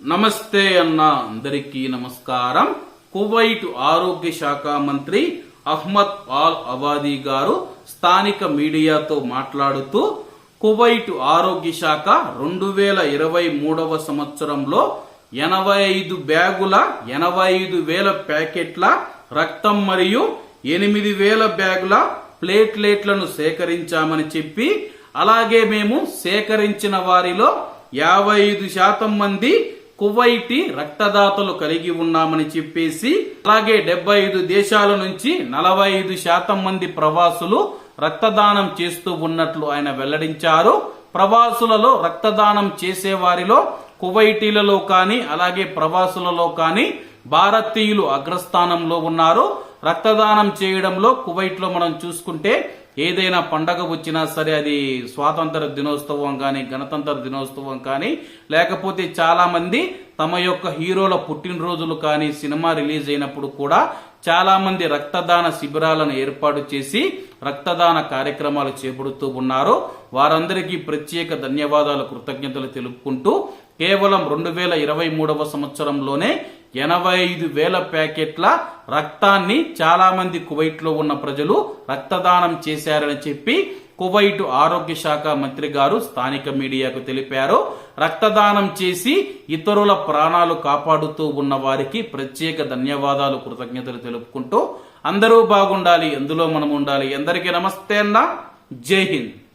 నమస్తే అన్న అందరికీ నమస్కారం. కువైట్ ఆరోగ్య శాఖ మంత్రి అహ్మద్ ఆల్ అవాదీ గారు స్థానిక మీడియాతో మాట్లాడుతూ కువైట్ ఆరోగ్య శాఖ రెండు వేల ఇరవై మూడవ సంవత్సరంలో ఎనభై ఐదు బ్యాగుల ఎనభై ఐదు వేల ప్యాకెట్ల రక్తం మరియు ఎనిమిది వేల బ్యాగుల ప్లేట్లెట్లను సేకరించామని చెప్పి అలాగే మేము సేకరించిన వారిలో యాభై ఐదు శాతం మంది కువైటి రక్తదాతలు కలిగి ఉన్నామని చెప్పేసి అలాగే డెబ్బై ఐదు దేశాల నుంచి నలభై ఐదు శాతం మంది ప్రవాసులు రక్తదానం చేస్తూ ఉన్నట్లు ఆయన వెల్లడించారు. ప్రవాసులలో రక్తదానం చేసే వారిలో కువైటీలలో కానీ అలాగే ప్రవాసులలో కానీ భారతీయులు అగ్రస్థానంలో ఉన్నారు. రక్తదానం చేయడంలో కువైట్లో మనం చూసుకుంటే ఏదైనా పండగ వచ్చినా సరే అది స్వాతంత్ర దినోత్సవం కానీ గణతంత్ర దినోత్సవం కానీ లేకపోతే చాలా మంది తమ యొక్క హీరోల పుట్టినరోజులు కానీ సినిమా రిలీజ్ అయినప్పుడు కూడా చాలా మంది రక్తదాన శిబిరాలను ఏర్పాటు చేసి రక్తదాన కార్యక్రమాలు చేపడుతూ ఉన్నారు. వారందరికీ ప్రత్యేక ధన్యవాదాలు కృతజ్ఞతలు తెలుపుకుంటూ కేవలం రెండు వేల ఇరవై మూడవ సంవత్సరంలోనే ఎనభై ఐదు వేల ప్యాకెట్ల రక్తాన్ని చాలామంది కువైట్లో ఉన్న ప్రజలు రక్తదానం చేశారని చెప్పి కువైట్ ఆరోగ్య శాఖ మంత్రి గారు స్థానిక మీడియాకు తెలిపారు. రక్తదానం చేసి ఇతరుల ప్రాణాలు కాపాడుతూ ఉన్న వారికి ప్రత్యేక ధన్యవాదాలు కృతజ్ఞతలు తెలుపుకుంటూ అందరూ బాగుండాలి ఎందులో మనం ఉండాలి. అందరికీ నమస్తే అన్న. జై హింద్.